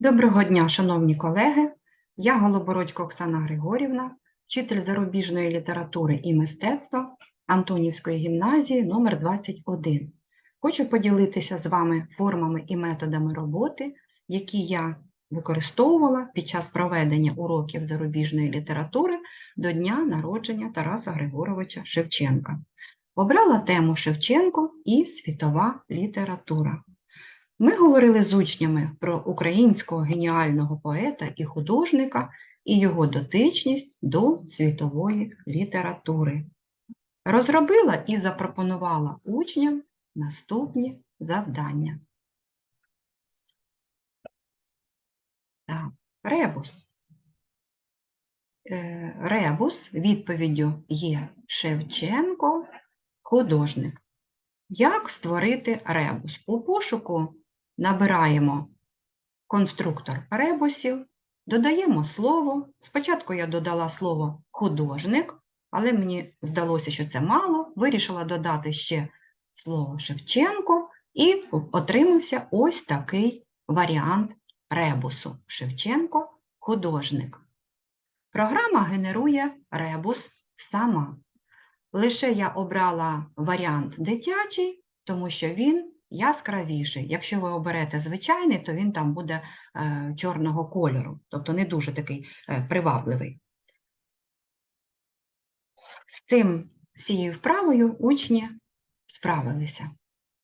Доброго дня, шановні колеги. Я Голобородько Оксана Григорівна, вчитель зарубіжної літератури і мистецтва Антонівської гімназії номер 21. Хочу поділитися з вами формами і методами роботи, які я використовувала під час проведення уроків зарубіжної літератури до дня народження Тараса Григоровича Шевченка. Обрала тему Шевченко і світова література. Ми говорили з учнями про українського геніального поета і художника і його дотичність до світової літератури. Розробила і запропонувала учням наступні завдання. Так, Ребус. Е, Ребус відповіддю є Шевченко, художник. Як створити ребус? У пошуку набираємо конструктор ребусів, додаємо слово. Спочатку я додала слово художник, але мені здалося, що це мало. Вирішила додати ще слово Шевченко, і отримався ось такий варіант ребусу. Шевченко художник. Програма генерує ребус сама. Лише я обрала варіант дитячий, тому що він яскравіший. Якщо ви оберете звичайний, то він там буде е, чорного кольору, тобто не дуже такий е, привабливий. З тим, з цією вправою учні справилися.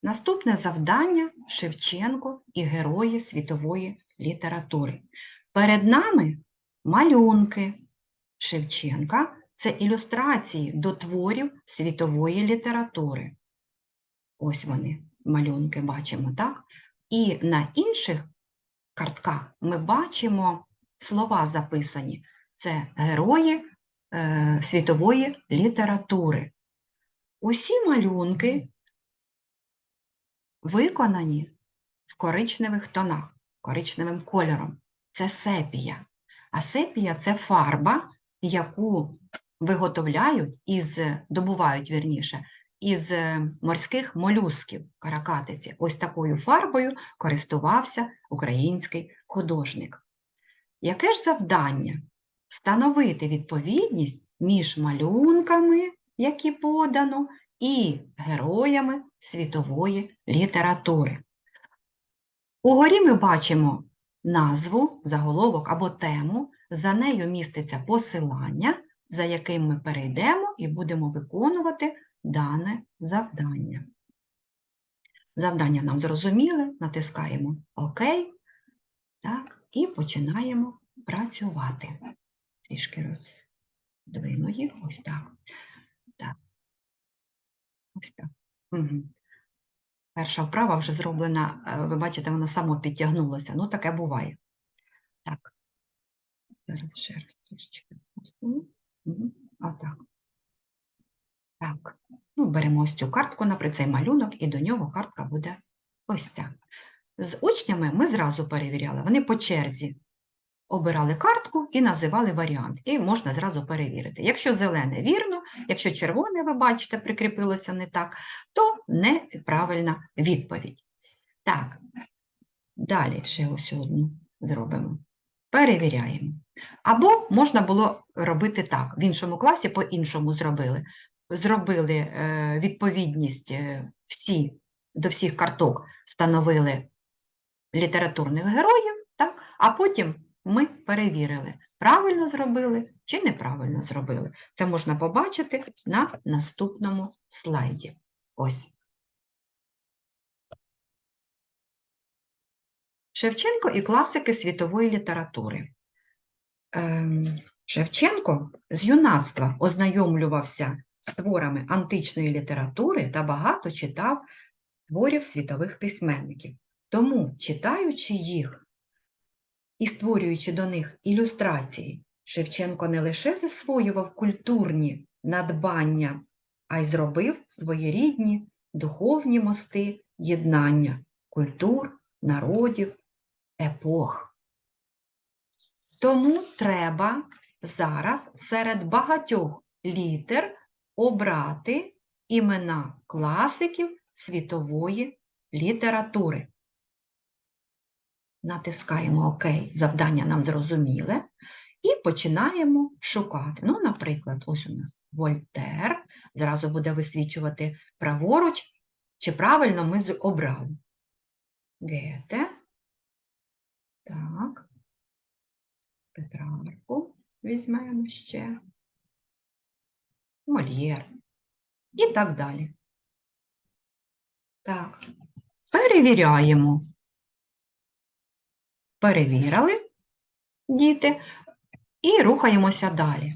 Наступне завдання Шевченко і герої світової літератури. Перед нами малюнки Шевченка це ілюстрації до творів світової літератури. Ось вони, малюнки бачимо, так? І на інших картках ми бачимо слова записані. Це герої е, світової літератури. Усі малюнки виконані в коричневих тонах, коричневим кольором. Це сепія. А сепія це фарба, яку виготовляють із, добувають вірніше, із е, морських молюсків каракатиці. Ось такою фарбою користувався український художник. Яке ж завдання? Встановити відповідність між малюнками, які подано, і героями світової літератури. Угорі ми бачимо назву, заголовок або тему, за нею міститься посилання, за яким ми перейдемо і будемо виконувати дане завдання. Завдання нам зрозуміли, натискаємо ОК так, і починаємо працювати. Трішки роздвину їх, ось так. так. Ось так. Угу. Перша вправа вже зроблена, е, ви бачите, вона само підтягнулася. Ну, таке буває. Так. Зараз ще раз трішечки. Угу. Отак. Так. Ну, беремо ось цю картку, наприклад, цей малюнок, і до нього картка буде ось ця. З учнями ми зразу перевіряли. Вони по черзі обирали картку і називали варіант. І можна зразу перевірити. Якщо зелене вірно, якщо червоне, ви бачите, прикріпилося не так, то неправильна відповідь. Так, далі ще ось одну зробимо. Перевіряємо. Або можна було робити так, в іншому класі по-іншому зробили. Зробили е, відповідність е, всі, до всіх карток, встановили літературних героїв, так? а потім ми перевірили, правильно зробили чи неправильно зробили. Це можна побачити на наступному слайді. Ось. Шевченко і класики світової літератури. Ем, Шевченко з юнацтва ознайомлювався з творами античної літератури та багато читав творів світових письменників. Тому, читаючи їх і створюючи до них ілюстрації, Шевченко не лише засвоював культурні надбання, а й зробив своєрідні духовні мости єднання культур, народів, епох. Тому треба зараз серед багатьох літер обрати імена класиків світової літератури. натискаємо ОК, завдання нам зрозуміле, і починаємо шукати. Ну, наприклад, ось у нас Вольтер, зразу буде висвічувати праворуч, чи правильно ми обрали. Гете. Так. Петрарку візьмемо ще. Мольєр. І так далі. Так. Перевіряємо. Перевірили, діти, і рухаємося далі.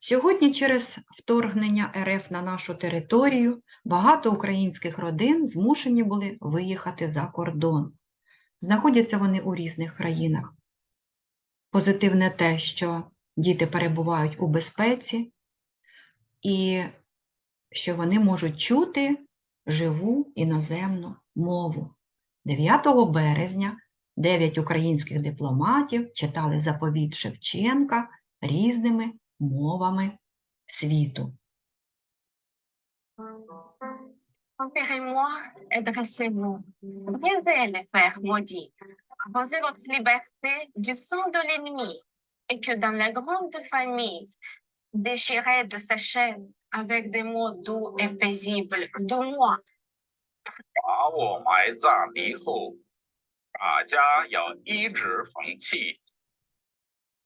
Сьогодні через вторгнення РФ на нашу територію багато українських родин змушені були виїхати за кордон. Знаходяться вони у різних країнах. Позитивне те, що діти перебувають у безпеці і що вони можуть чути живу іноземну мову. 9 березня 9 українських дипломатів читали заповіт Шевченка різними мовами світу. Enterrez-moi et dressez-vous. Brisez les fers maudits. Arrosez votre liberté du déchirez de sa chaîne avec des mots doux et paisibles de moi. 把我埋葬以后，大家要一直风气。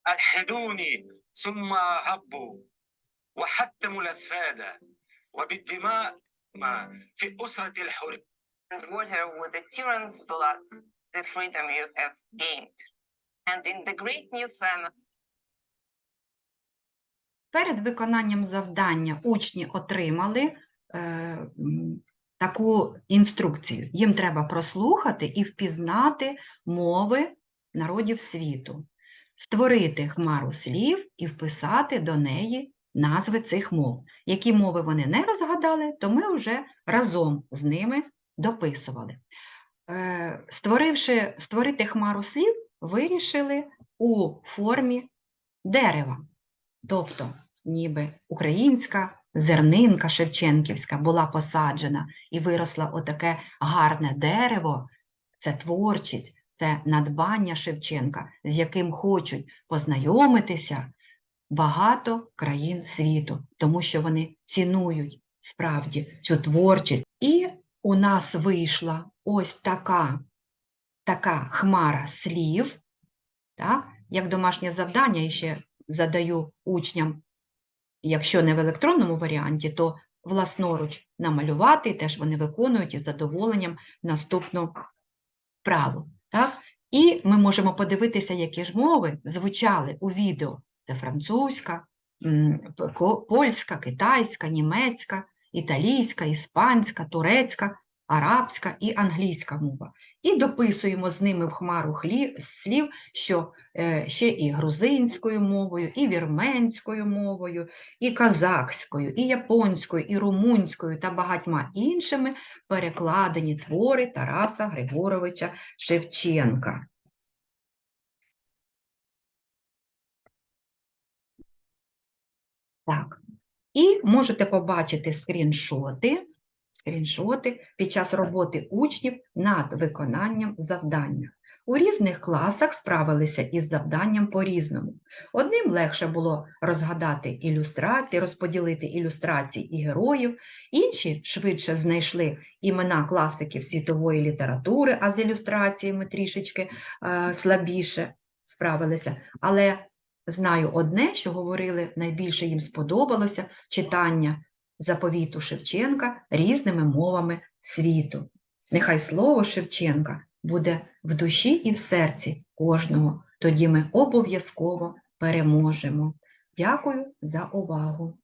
ألحدوني ثم هبوا وحتموا الأسفاد وبالدماء ما في أسرة الحرية And water with the tyrant's blood, the freedom you have gained. And in the great new family, Перед виконанням завдання учні отримали е, таку інструкцію. Їм треба прослухати і впізнати мови народів світу, створити хмару слів і вписати до неї назви цих мов. Які мови вони не розгадали, то ми вже разом з ними дописували. Е, Створивши, створити хмару слів, вирішили у формі дерева. Тобто, ніби українська зернинка Шевченківська була посаджена і виросла отаке гарне дерево, це творчість, це надбання Шевченка, з яким хочуть познайомитися багато країн світу, тому що вони цінують справді цю творчість. І у нас вийшла ось така, така хмара слів, так? як домашнє завдання, і ще задаю учням, якщо не в електронному варіанті, то власноруч намалювати, теж вони виконують із задоволенням наступну вправу. Так? І ми можемо подивитися, які ж мови звучали у відео. Це французька, польська, китайська, німецька, італійська, іспанська, турецька, арабська і англійська мова. І дописуємо з ними в хмару слів, що е, ще і грузинською мовою, і вірменською мовою, і казахською, і японською, і румунською та багатьма іншими перекладені твори Тараса Григоровича Шевченка. Так. І можете побачити скріншоти, скріншоти під час роботи учнів над виконанням завдання. У різних класах справилися із завданням по-різному. Одним легше було розгадати ілюстрації, розподілити ілюстрації і героїв, інші швидше знайшли імена класиків світової літератури, а з ілюстраціями трішечки е, слабіше справилися. Але знаю одне, що говорили, найбільше їм сподобалося читання заповіту Шевченка різними мовами світу. Нехай слово Шевченка буде в душі і в серці кожного, тоді ми обов'язково переможемо. Дякую за увагу!